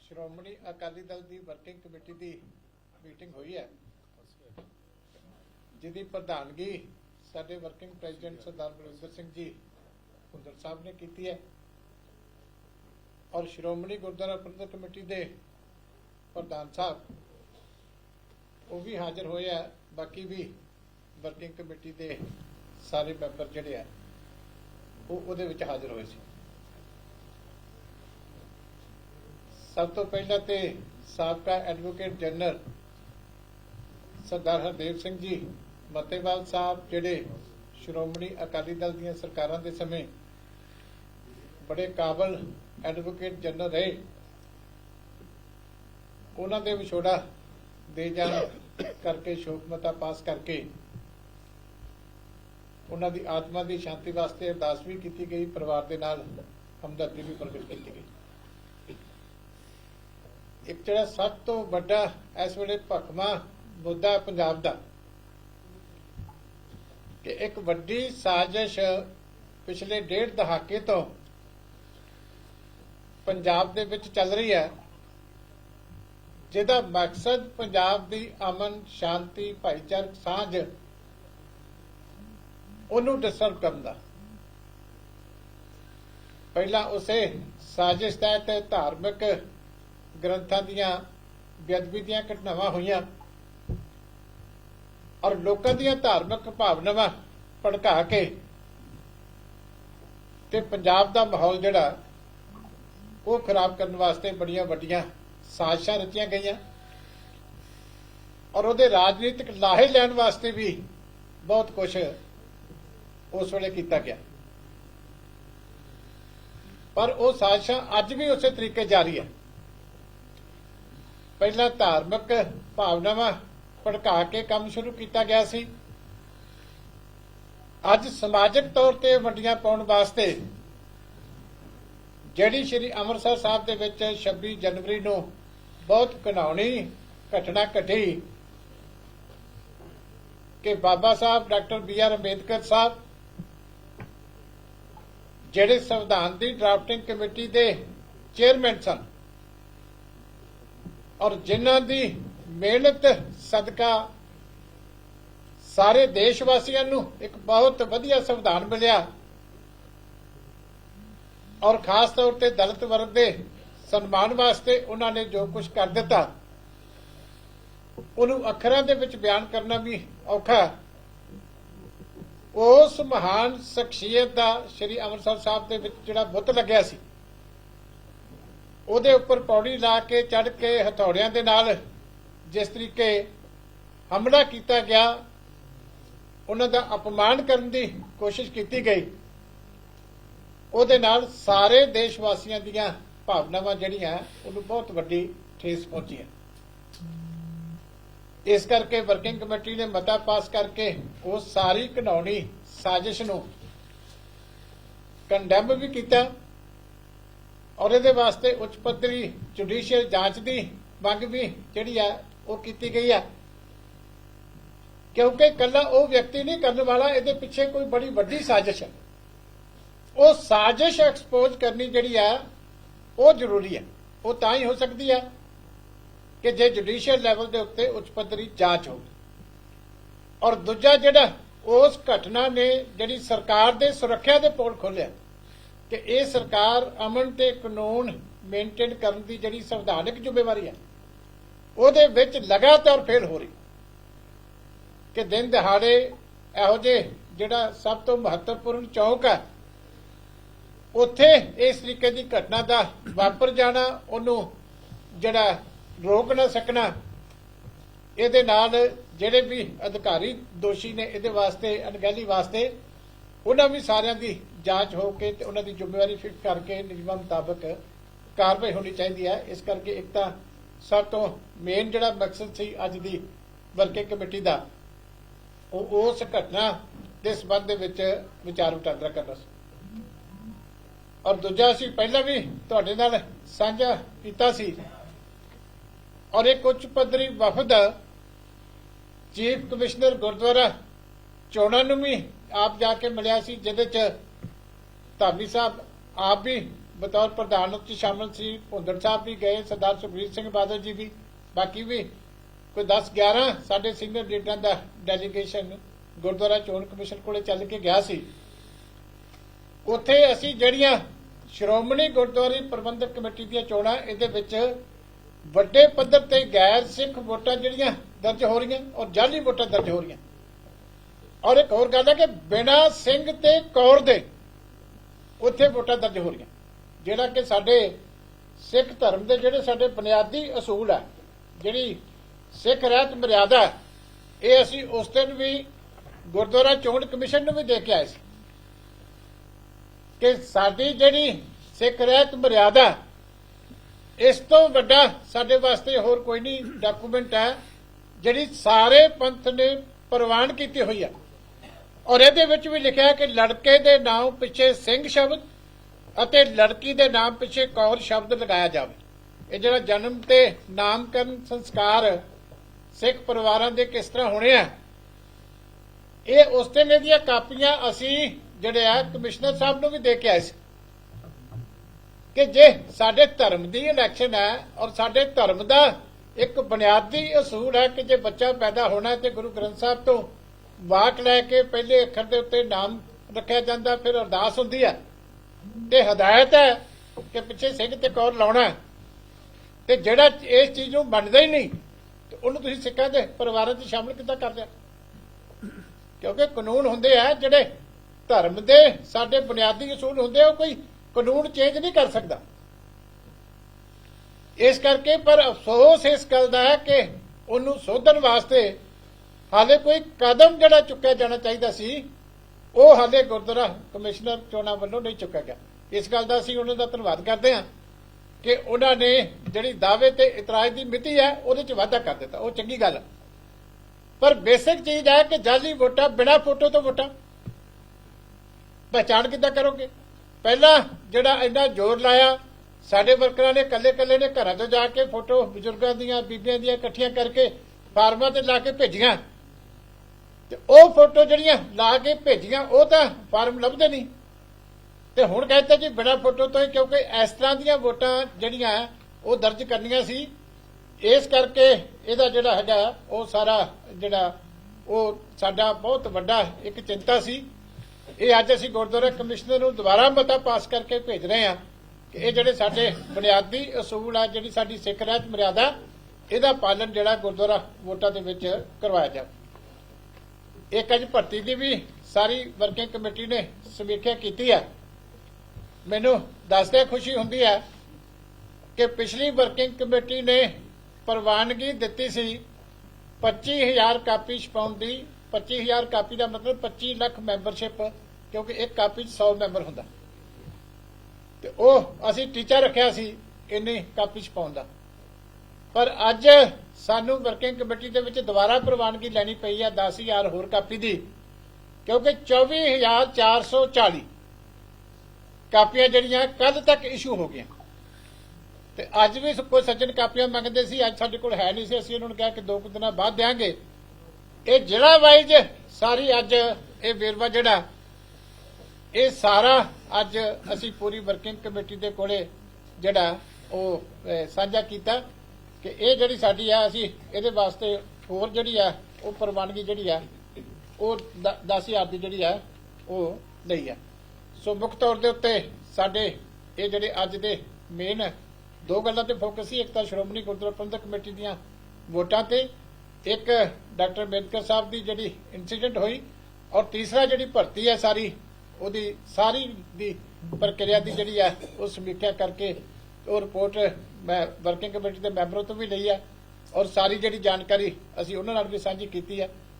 ਸ਼੍ਰੋਮਣੀ ਅਕਾਲੀ ਦਲ ਦੀ working committee ਦੀ meeting ਹੋਈ ਹੈ। ਜਿਹਦੀ ਪ੍ਰਧਾਨਗੀ ਸਾਡੇ ਵਰਕਿੰਗ ਪ੍ਰੈਜ਼ੀਡੈਂਟ ਸਰਦਾਰ ਬਲਵਿੰਦਰ ਸਿੰਘ ਜੀ ਹੁੰਦਰ ਸਾਹਿਬ ਨੇ ਕੀਤੀ ਹੈ ਔਰ ਸ਼੍ਰੋਮਣੀ ਗੁਰਦੁਆਰਾ ਪ੍ਰਬੰਧਕ ਕਮੇਟੀ ਦੇ ਪ੍ਰਧਾਨ ਸਾਹਿਬ, ਉਹ ਵੀ ਹਾਜ਼ਰ ਹੋਏ ਆ। ਬਾਕੀ ਵੀ ਵਰਕਿੰਗ ਕਮੇਟੀ ਦੇ ਸਾਰੇ ਮੈਂਬਰ ਜਿਹੜੇ ਆ, ਉਹ ਉਹਦੇ ਵਿੱਚ ਹਾਜ਼ਰ ਹੋਏ ਸੀ। ਸਭ ਤੋਂ ਪਹਿਲਾਂ ਤੇ ਸਾਬਕਾ ਐਡਵੋਕੇਟ ਜਨਰਲ ਸਰਦਾਰ ਹਰਦੇਵ ਸਿੰਘ ਜੀ, ਮਤੇਵਾਲ ਸਾਹਿਬ ਜਿਹੜੇ ਸ਼੍ਰੋਮਣੀ ਅਕਾਲੀ ਦਲ ਦੀਆਂ ਸਰਕਾਰਾਂ ਦੇ ਸਮੇਂ ਬੜੇ ਕਾਬਲ ਐਡਵੋਕੇਟ ਜਨਰਲ ਰਹੇ, ਉਹਨਾਂ ਦੇ ਵਿਛੋੜਾ ਦੇ ਜਾਣ ਕਰਕੇ ਸ਼ੋਕ ਮਤਾ ਪਾਸ ਕਰਕੇ ਉਹਨਾਂ ਦੀ ਆਤਮਾ ਦੀ ਸ਼ਾਂਤੀ ਵਾਸਤੇ ਅਰਦਾਸ ਵੀ ਕੀਤੀ ਗਈ, ਪਰਿਵਾਰ ਦੇ ਨਾਲ ਹਮਦਰਦੀ ਵੀ ਪ੍ਰਗਟ ਕੀਤੀ ਗਈ। ਇੱਕ ਜਿਹੜਾ ਸਭ ਤੋਂ ਵੱਡਾ ਇਸ ਵੇਲੇ ਭਖਮਾ ਮੁੱਦਾ ਪੰਜਾਬ ਦਾ, ਕਿ ਇੱਕ ਵੱਡੀ ਸਾਜ਼ਿਸ਼ ਪਿਛਲੇ ਡੇਢ ਦਹਾਕੇ ਤੋਂ ਪੰਜਾਬ ਦੇ ਵਿੱਚ ਚੱਲ ਰਹੀ ਹੈ, ਜਿਹਦਾ ਮਕਸਦ ਪੰਜਾਬ ਦੀ ਅਮਨ, ਸ਼ਾਂਤੀ, ਭਾਈਚਾਰਕ ਸਾਂਝ ਉਹਨੂੰ ਡਿਸਟਰਬ ਕਰਨ ਦਾ। ਪਹਿਲਾਂ ਉਸੇ ਸਾਜ਼ਿਸ਼ ਤਹਿਤ ਧਾਰਮਿਕ ਗ੍ਰੰਥਾਂ ਦੀਆਂ ਬੇਅਦਬੀ ਦੀਆਂ ਘਟਨਾਵਾਂ ਹੋਈਆਂ ਔਰ ਲੋਕਾਂ ਦੀਆਂ ਧਾਰਮਿਕ ਭਾਵਨਾਵਾਂ ਭੜਕਾ ਕੇ ਤੇ ਪੰਜਾਬ ਦਾ ਮਾਹੌਲ ਜਿਹੜਾ, ਉਹ ਖਰਾਬ ਕਰਨ ਵਾਸਤੇ ਬੜੀਆਂ ਵੱਡੀਆਂ ਸਾਜ਼ਿਸ਼ਾਂ ਰਚੀਆਂ ਗਈਆਂ ਔਰ ਉਹਦੇ ਰਾਜਨੀਤਿਕ ਲਾਹੇ ਲੈਣ ਵਾਸਤੇ ਵੀ ਬਹੁਤ ਕੁਝ ਉਸ ਵੇਲੇ ਕੀਤਾ ਗਿਆ। ਪਰ ਉਹ ਸਾਜ਼ਿਸ਼ਾਂ ਅੱਜ ਵੀ ਉਸੇ ਤਰੀਕੇ ਜਾਰੀ ਹੈ। ਪਹਿਲਾਂ ਧਾਰਮਿਕ ਭਾਵਨਾਵਾਂ ਭੜਕਾ ਕੇ ਕੰਮ ਸ਼ੁਰੂ ਕੀਤਾ ਗਿਆ ਸੀ। ਅੱਜ ਸਮਾਜਿਕ ਤੌਰ ਤੇ ਵੰਡੀਆਂ ਪਾਉਣ ਵਾਸਤੇ ਜਿਹੜੀ ਸ਼੍ਰੀ ਅੰਮ੍ਰਿਤਸਰ ਸਾਹਿਬ ਦੇ ਵਿੱਚ 26 ਜਨਵਰੀ ਨੂੰ ਬਹੁਤ ਘਿਨਾਉਣੀ ਘਟਨਾ ਘਟੀ ਕਿ Baba Sahib, doctor B R Ambedkar Sahib ਜਿਹੜੇ ਸੰਵਿਧਾਨ ਦੀ ਡਰਾਫਟਿੰਗ ਕਮੇਟੀ ਦੇ ਚੇਅਰਮੈਨ ਸਨ। ਔਰ ਜਿਨ੍ਹਾਂ ਦੀ ਮਿਹਨਤ, ਸਦਕਾ ਸਾਰੇ ਦੇਸ਼ ਵਾਸੀਆਂ ਨੂੰ ਇੱਕ ਬਹੁਤ ਵਧੀਆ ਸੰਵਿਧਾਨ ਮਿਲਿਆ। ਔਰ ਖਾਸ ਤੌਰ ਤੇ ਦਲਿਤ ਵਰਗ ਦੇ ਸਨਮਾਨ ਵਾਸਤੇ ਉਹਨਾਂ ਨੇ ਜੋ ਕੁਝ ਕਰ ਦਿੱਤਾ, ਉਹਨੂੰ ਅੱਖਰਾਂ ਦੇ ਵਿੱਚ ਬਿਆਨ ਕਰਨਾ ਵੀ ਔਖਾ ਉਸ ਮਹਾਨ ਸ਼ਖਸੀਅਤ ਦਾ ਸ੍ਰੀ ਅੰਮ੍ਰਿਤਸਰ ਸਾਹਿਬ ਦੇ ਵਿੱਚ ਜਿਹੜਾ ਬੁੱਤ ਲੱਗਿਆ ਸੀ ਉਹਦੇ ਉੱਪਰ ਪੌੜੀ ਲਾ ਕੇ ਚੜ ਕੇ, ਹਥੌੜਿਆਂ ਦੇ ਨਾਲ ਜਿਸ ਤਰੀਕੇ ਹਮਲਾ ਕੀਤਾ ਗਿਆ, ਉਹਨਾਂ ਦਾ ਅਪਮਾਨ ਕਰਨ ਦੀ ਕੋਸ਼ਿਸ਼ ਕੀਤੀ ਗਈ। ਉਹਦੇ ਨਾਲ ਸਾਰੇ ਦੇਸ਼ ਵਾਸੀਆਂ ਦੀਆਂ ਭਾਵਨਾਵਾਂ ਜਿਹੜੀਆਂ, ਉਹਨੂੰ ਬਹੁਤ ਵੱਡੀ ਠੇਸ ਪਹੁੰਚੀ ਹੈ। ਇਸ ਕਰਕੇ ਵਰਕਿੰਗ ਕਮੇਟੀ ਨੇ ਮਤਾ ਪਾਸ ਕਰਕੇ ਉਹ ਸਾਰੀ ਘਿਨਾਉਣੀ ਸਾਜ਼ਿਸ਼ ਨੂੰ ਕੰਡੈਮ ਵੀ ਕੀਤਾ। ਔਰ ਇਹਦੇ ਵਾਸਤੇ ਉੱਚ ਪੱਧਰੀ ਜੁਡੀਸ਼ੀਅਲ ਜਾਂਚ ਦੀ ਮੰਗ ਵੀ ਜਿਹੜੀ ਆ, ਉਹ ਕੀਤੀ ਗਈ ਆ। ਕਿਉਂਕਿ ਕੱਲਾ ਉਹ ਵਿਅਕਤੀ ਨਹੀਂ ਕਰਨ ਵਾਲਾ, ਇਹਦੇ ਪਿੱਛੇ ਕੋਈ ਬੜੀ ਵੱਡੀ ਸਾਜ਼ਿਸ਼ ਹੈ ਉਹ ਸਾਜ਼ਿਸ਼ ਐਕਸਪੋਜ਼ ਕਰਨੀ ਜਿਹੜੀ ਆ, ਉਹ ਜ਼ਰੂਰੀ ਹੈ ਉਹ ਤਾਂ ਹੀ ਹੋ ਸਕਦੀ ਹੈ ਕਿ ਜੇ ਜੁਡੀਸ਼ੀਅਲ ਲੈਵਲ ਦੇ ਉੱਤੇ ਉੱਚ ਪੱਧਰੀ ਜਾਂਚ ਹੋਵੇ। ਔਰ ਦੂਜਾ ਜਿਹੜਾ, ਉਸ ਘਟਨਾ ਨੇ ਜਿਹੜੀ ਸਰਕਾਰ ਦੇ ਸੁਰੱਖਿਆ ਦੇ ਪੋਲ ਖੋਲਿਆ ਕਿ ਇਹ ਸਰਕਾਰ ਅਮਨ ਤੇ ਕਾਨੂੰਨ ਮੇਨਟੇਨ ਕਰਨ ਦੀ ਜਿਹੜੀ ਸੰਵਿਧਾਨਕ ਜ਼ਿੰਮੇਵਾਰੀ ਹੈ, ਉਹਦੇ ਵਿੱਚ ਲਗਾਤਾਰ ਫੇਲ ਹੋ ਰਹੀ। ਕਿ ਦਿਨ ਦਿਹਾੜੇ ਇਹੋ ਜਿਹੇ ਜਿਹੜਾ ਸਭ ਤੋਂ ਮਹੱਤਵਪੂਰਨ ਚੌਕ ਹੈ, ਉੱਥੇ ਇਸ ਤਰੀਕੇ ਦੀ ਘਟਨਾ ਦਾ ਵਾਪਰ ਜਾਣਾ, ਉਹਨੂੰ ਜਿਹੜਾ ਰੋਕ ਨਾ ਸਕਣਾ, ਇਹਦੇ ਨਾਲ ਜਿਹੜੇ ਵੀ ਅਧਿਕਾਰੀ ਦੋਸ਼ੀ ਨੇ, ਇਹਦੇ ਵਾਸਤੇ, ਅਣਗਹਿਲੀ ਵਾਸਤੇ ਉਹਨਾਂ ਵੀ ਸਾਰਿਆਂ ਦੀ ਜਾਂਚ ਹੋ ਕੇ ਤੇ ਉਹਨਾਂ ਦੀ ਜ਼ਿੰਮੇਵਾਰੀ ਫਿਟ ਕਰਕੇ ਨਿਯਮਾਂ ਮੁਤਾਬਕ ਕਾਰਵਾਈ ਹੋਣੀ ਚਾਹੀਦੀ ਹੈ। ਇਸ ਕਰਕੇ ਇੱਕ ਤਾਂ ਸਭ ਤੋਂ ਮੇਨ ਜਿਹੜਾ ਮਕਸਦ ਸੀ ਅੱਜ ਦੀ ਵਰਕਿੰਗ ਕਮੇਟੀ ਦਾ, ਉਹ ਉਸ ਘਟਨਾ ਦੇ ਸੰਬੰਧ ਦੇ ਵਿੱਚ ਵਿਚਾਰ ਵਟਾਂਦਰਾ ਕਰਨਾ ਸੀ। ਔਰ ਦੂਜਾ ਅਸੀਂ ਪਹਿਲਾਂ ਵੀ ਤੁਹਾਡੇ ਨਾਲ ਸਾਂਝਾ ਕੀਤਾ ਸੀ। ਔਰ ਇੱਕ ਉੱਚ ਪੱਧਰੀ ਵਫਦ ਚੀਫ ਕਮਿਸ਼ਨਰ ਗੁਰਦੁਆਰਾ ਚੋਣਾਂ ਨੂੰ ਵੀ ਆਪ ਜਾ ਕੇ ਮਿਲਿਆ ਸੀ, ਜਿਹਦੇ ਚ ਧਾਮੀ ਸਾਹਿਬ ਆਪ ਵੀ ਬਤੌਰ ਪ੍ਰਧਾਨ ਉੱਚ ਸ਼ਾਮਲ ਸੀ, ਭੁੰਦੜ ਸਾਹਿਬ ਵੀ ਗਏ, ਸਰਦਾਰ ਸੁਖਬੀਰ ਸਿੰਘ ਬਾਦਲ ਜੀ ਵੀ, ਬਾਕੀ ਵੀ ਕੋਈ 10 11 ਸਾਡੇ ਸੀਨੀਅਰ ਲੀਡਰਾਂ ਦਾ ਡੈਲੀਗੇਸ਼ਨ ਗੁਰਦੁਆਰਾ ਚੋਣ ਕਮਿਸ਼ਨ ਕੋਲੇ ਚੱਲ ਕੇ ਗਿਆ ਸੀ। ਉੱਥੇ ਅਸੀਂ ਜਿਹੜੀਆਂ ਸ਼੍ਰੋਮਣੀ ਗੁਰਦੁਆਰੇ ਪ੍ਰਬੰਧਕ ਕਮੇਟੀ ਦੀਆਂ ਚੋਣਾਂ, ਇਹਦੇ ਵਿੱਚ ਵੱਡੇ ਪੱਧਰ ਤੇ ਗੈਰ ਸਿੱਖ ਵੋਟਾਂ ਜਿਹੜੀਆਂ ਦਰਜ ਹੋ ਰਹੀਆਂ ਔਰ ਜਾਲੀ ਵੋਟਾਂ ਦਰਜ ਹੋ ਰਹੀਆਂ। ਔਰ ਇੱਕ ਹੋਰ ਗੱਲ ਹੈ ਕਿ ਬਿਨਾ ਸਿੰਘ ਤੇ ਕੌਰ ਦੇ ਉੱਥੇ ਵੋਟਾਂ ਦਰਜ ਹੋ ਰਹੀਆਂ। ਜਿਹੜਾ ਕਿ ਸਾਡੇ ਸਿੱਖ ਧਰਮ ਦੇ ਜਿਹੜੇ ਸਾਡੇ ਬੁਨਿਆਦੀ ਅਸੂਲ ਹੈ, ਜਿਹੜੀ ਸਿੱਖ ਰਹਿਤ ਮਰਿਆਦਾ ਇਹ ਅਸੀਂ ਉਸ ਦਿਨ ਵੀ ਗੁਰਦੁਆਰਾ ਚੋਣ ਕਮਿਸ਼ਨ ਨੂੰ ਵੀ ਦੇ ਕੇ ਆਏ ਸੀ ਕਿ ਸਾਡੀ ਜਿਹੜੀ ਸਿੱਖ ਰਹਿਤ ਮਰਿਆਦਾ ਇਸ ਤੋਂ ਵੱਡਾ ਸਾਡੇ ਵਾਸਤੇ ਹੋਰ ਕੋਈ ਨਹੀਂ ਡਾਕੂਮੈਂਟ ਹੈ, ਜਿਹੜੀ ਸਾਰੇ ਪੰਥ ਨੇ ਪ੍ਰਵਾਨ ਕੀਤੀ ਹੋਈ ਹੈ। ਔਰ ਇਹਦੇ ਵਿੱਚ ਵੀ ਲਿਖਿਆ ਕਿ ਲੜਕੇ ਦੇ ਨਾਮ ਪਿੱਛੇ ਸਿੰਘ ਸ਼ਬਦ ਅਤੇ ਲੜਕੀ ਦੇ ਨਾਮ ਪਿੱਛੇ ਕੌਰ ਸ਼ਬਦ ਲਗਾਇਆ ਜਾਵੇ। ਇਹ ਜਿਹੜਾ ਜਨਮ ਤੇ ਨਾਮਕਰਨ ਸੰਸਕਾਰ ਸਿੱਖ ਪਰਿਵਾਰਾਂ ਦੇ ਕਿਸ ਤਰ੍ਹਾਂ ਹੋਣੇ ਆ, ਇਹ ਉਸ ਦਿਨ ਇਹਦੀਆਂ ਕਾਪੀਆਂ ਅਸੀਂ ਜਿਹੜੇ ਆ ਕਮਿਸ਼ਨਰ ਸਾਹਿਬ ਨੂੰ ਵੀ ਦੇ ਕੇ ਆਏ ਸੀ ਕਿ ਜੇ ਸਾਡੇ ਧਰਮ ਦੀ ਇਲੈਕਸ਼ਨ ਹੈ ਔਰ ਸਾਡੇ ਧਰਮ ਦਾ ਇੱਕ ਬੁਨਿਆਦੀ ਅਸੂਲ ਹੈ ਕਿ ਜੇ ਬੱਚਾ ਪੈਦਾ ਹੋਣਾ ਤੇ ਗੁਰੂ ਗ੍ਰੰਥ ਸਾਹਿਬ ਤੋਂ ਵਾਕ ਲੈ ਕੇ ਪਹਿਲੇ ਅੱਖਰ ਦੇ ਉੱਤੇ ਨਾਮ ਰੱਖਿਆ ਜਾਂਦਾ, ਫਿਰ ਅਰਦਾਸ ਹੁੰਦੀ ਹੈ। ਤੇ ਹਦਾਇਤ ਹੈ ਕਿ ਪਿੱਛੇ ਸਿੰਘ ਤੇ ਕੌਰ ਲਾਉਣਾ ਤੇ ਜਿਹੜਾ ਇਸ ਚੀਜ਼ ਨੂੰ ਮੰਨਦਾ ਹੀ ਨਹੀਂ, ਤੇ ਉਹਨੂੰ ਤੁਸੀਂ ਸਿੱਖਾਂ ਦੇ ਪਰਿਵਾਰਾਂ 'ਚ ਸ਼ਾਮਲ ਕਿੱਦਾਂ ਕਰ ਕਿਉਂਕਿ ਕਾਨੂੰਨ ਹੁੰਦੇ ਆ, ਜਿਹੜੇ ਧਰਮ ਦੇ ਸਾਡੇ ਬੁਨਿਆਦੀ ਅਸੂਲ ਹੁੰਦੇ ਆ, ਉਹ ਕੋਈ ਕਾਨੂੰਨ ਚੇਂਜ ਨਹੀਂ ਕਰ ਸਕਦਾ। ਇਸ ਕਰਕੇ ਪਰ ਅਫਸੋਸ ਇਸ ਗੱਲ ਦਾ ਹੈ ਕਿ ਉਹਨੂੰ ਸੋਧਣ ਵਾਸਤੇ ਹਾਲੇ ਕੋਈ ਕਦਮ ਜਿਹੜਾ ਚੁੱਕਿਆ ਜਾਣਾ ਚਾਹੀਦਾ ਸੀ, ਉਹ ਹਾਲੇ ਗੁਰਦੁਆਰਾ ਕਮਿਸ਼ਨਰ ਚੋਣਾਂ ਵੱਲੋਂ ਨਹੀਂ ਚੁੱਕਿਆ ਗਿਆ। ਇਸ ਗੱਲ ਦਾ ਅਸੀਂ ਉਹਨਾਂ ਦਾ ਧੰਨਵਾਦ ਕਰਦੇ ਹਾਂ ਕਿ ਉਹਨਾਂ ਨੇ ਜਿਹੜੀ ਦਾਅਵੇ ਤੇ ਇਤਰਾਜ਼ ਦੀ ਮਿਤੀ ਹੈ, ਉਹਦੇ 'ਚ ਵਾਧਾ ਕਰ ਦਿੱਤਾ। ਉਹ ਚੰਗੀ ਗੱਲ ਪਰ ਬੇਸਿਕ ਚੀਜ਼ ਹੈ ਕਿ ਜਾਲੀ ਵੋਟਾਂ, ਬਿਨਾਂ ਫੋਟੋ ਤੋਂ ਵੋਟਾਂ, ਪਹਿਚਾਣ ਕਿੱਦਾਂ ਕਰੋਗੇ? ਪਹਿਲਾਂ ਜਿਹੜਾ ਇੰਨਾ ਜ਼ੋਰ ਲਾਇਆ, ਸਾਡੇ ਵਰਕਰਾਂ ਨੇ ਕੱਲੇ-ਕੱਲੇ ਨੇ ਘਰਾਂ ਤੋਂ ਜਾ ਕੇ ਫੋਟੋ ਬਜ਼ੁਰਗਾਂ ਦੀਆਂ, ਬੀਬੀਆਂ ਦੀਆਂ ਇਕੱਠੀਆਂ ਕਰਕੇ ਫਾਰਮਾਂ ਤੇ ਲਾ ਕੇ ਭੇਜੀਆਂ। ਤੇ ਉਹ ਫੋਟੋ ਜਿਹੜੀਆਂ ਲਾ ਕੇ ਭੇਜੀਆਂ, ਉਹ ਤਾਂ ਫਾਰਮ ਲੱਭਦੇ ਨਹੀਂ। ਤੇ ਹੁਣ ਕਹਿੰਦੇ ਜੀ ਬਿਨਾਂ ਫੋਟੋ ਤੋਂ ਹੀ, ਕਿਉਂਕਿ ਇਸ ਤਰ੍ਹਾਂ ਦੀਆਂ ਵੋਟਾਂ ਜਿਹੜੀਆਂ ਉਹ ਦਰਜ ਕਰਨੀਆਂ ਸੀ। ਇਸ ਕਰਕੇ ਇਹਦਾ ਜਿਹੜਾ ਹੈਗਾ, ਉਹ ਸਾਰਾ ਜਿਹੜਾ, ਉਹ ਸਾਡਾ ਬਹੁਤ ਵੱਡਾ ਇੱਕ ਚਿੰਤਾ ਸੀ। ਇਹ ਅੱਜ ਅਸੀਂ ਗੁਰਦੁਆਰਾ ਕਮਿਸ਼ਨਰ ਨੂੰ ਦੁਬਾਰਾ ਮਤਾ ਪਾਸ ਕਰਕੇ ਭੇਜ ਰਹੇ ਹਾਂ ਕਿ ਇਹ ਜਿਹੜੇ ਸਾਡੇ ਬੁਨਿਆਦੀ ਅਸੂਲ ਆ, ਜਿਹੜੀ ਸਾਡੀ ਸਿੱਖ ਰਹਿਤ ਮਰਿਆਦਾ, ਇਹਦਾ ਪਾਲਣ ਜਿਹੜਾ ਗੁਰਦੁਆਰਾ ਵੋਟਾਂ ਦੇ ਵਿੱਚ ਕਰਵਾਇਆ ਜਾਵੇ। ਇੱਕ ਅੱਜ ਭਰਤੀ ਦੀ ਵੀ ਸਾਰੀ ਵਰਕਿੰਗ ਕਮੇਟੀ ਨੇ ਸਮੀਖਿਆ ਕੀਤੀ ਹੈ ਮੈਨੂੰ ਦੱਸਦੇ ਖੁਸ਼ੀ ਹੁੰਦੀ ਹੈ ਕਿ ਪਿਛਲੀ ਵਰਕਿੰਗ ਕਮੇਟੀ ਨੇ ਪ੍ਰਵਾਨਗੀ ਦਿੱਤੀ ਸੀ 25000 ਕਾਪੀ ਛਪਾਉਣ ਦੀ। 25000 ਕਾਪੀ ਦਾ ਮਤਲਬ 25 ਲੱਖ ਮੈਂਬਰਸ਼ਿਪ ਕਿਉਂਕਿ ਇੱਕ ਕਾਪੀ 'ਚ 100 ਮੈਂਬਰ ਹੁੰਦਾ। ਤੇ ਉਹ ਅਸੀਂ ਟੀਚਾ ਰੱਖਿਆ ਸੀ ਇੰਨੀ ਕਾਪੀ ਛਪਾਉਣ ਦਾ। ਪਰ ਅੱਜ ਸਾਨੂੰ ਵਰਕਿੰਗ ਕਮੇਟੀ ਦੇ ਵਿੱਚ ਦੁਬਾਰਾ ਪ੍ਰਵਾਨਗੀ ਲੈਣੀ ਪਈ ਹੈ 10000 ਹੋਰ ਕਾਪੀ ਦੀ, ਕਿਉਂਕਿ 24440 ਕਾਪੀਆਂ ਜਿਹੜੀਆਂ ਕੱਲ ਤੱਕ ਇਸ਼ੂ ਹੋ ਗਈਆਂ। ਤੇ ਅੱਜ ਵੀ ਕੋਈ ਸੱਜਣ ਕਾਪੀਆਂ ਮੰਗਦੇ ਸੀ, ਅੱਜ ਸਾਡੇ ਕੋਲ ਹੈ ਨਹੀਂ ਸੀ, ਅਸੀਂ ਉਹਨਾਂ ਨੂੰ ਕਿਹਾ ਕਿ ਦੋ ਕੁ ਦਿਨਾਂ ਬਾਅਦ ਦੇਾਂਗੇ ਇਹ ਜ਼ਿਲ੍ਹਾ ਵਾਈਜ਼ ਸਾਰੀ ਅੱਜ ਇਹ ਵੇਰਵਾ ਜਿਹੜਾ, ਇਹ ਸਾਰਾ ਅੱਜ ਅਸੀਂ ਪੂਰੀ ਵਰਕਿੰਗ ਕਮੇਟੀ ਦੇ ਕੋਲੇ ਜਿਹੜਾ ਉਹ ਸਾਂਝਾ ਕੀਤਾ। ਕਿ ਇਹ ਜਿਹੜੀ ਸਾਡੀ ਆ, ਅਸੀਂ ਇਹਦੇ ਵਾਸਤੇ ਹੋਰ ਜਿਹੜੀ ਆ, ਉਹ ਪ੍ਰਵਾਨਗੀ ਜਿਹੜੀ ਆ, ਉਹ 10000 ਦੀ ਜਿਹੜੀ ਆ, ਉਹ ਲਈ ਆ। ਸੋ ਮੁੱਖ ਤੌਰ ਦੇ ਉੱਤੇ ਸਾਡੇ ਇਹ ਜਿਹੜੇ ਅੱਜ ਦੇ ਮੇਨ ਦੋ ਗੱਲਾਂ ਤੇ ਫੋਕਸ ਸੀ, ਇੱਕ ਤਾਂ ਸ਼੍ਰੋਮਣੀ ਗੁਰਦੁਆਰਾ ਪ੍ਰਬੰਧਕ ਕਮੇਟੀ ਦੀਆਂ ਵੋਟਾਂ ਤੇ, ਇੱਕ ਡਾਕਟਰ ਅੰਬੇਦਕਰ ਸਾਹਿਬ ਦੀ ਜਿਹੜੀ ਇਨਸੀਡੈਂਟ ਹੋਈ, ਔਰ ਤੀਸਰਾ ਜਿਹੜੀ ਭਰਤੀ ਹੈ ਸਾਰੀ, ਉਹਦੀ ਸਾਰੀ ਦੀ ਪ੍ਰਕਿਰਿਆ ਦੀ ਜਿਹੜੀ ਹੈ ਉਹ ਸਮੀਖਿਆ ਕਰਕੇ ਉਹ ਰਿਪੋਰਟ ਮੈਂ ਵਰਕਿੰਗ ਕਮੇਟੀ ਦੇ ਮੈਂਬਰਾਂ ਤੋਂ ਵੀ ਲਈ ਹੈ ਔਰ ਸਾਰੀ ਜਿਹੜੀ ਜਾਣਕਾਰੀ ਅਸੀਂ ਉਹਨਾਂ ਨਾਲ ਵੀ ਸਾਂਝੀ ਕੀਤੀ ਹੈ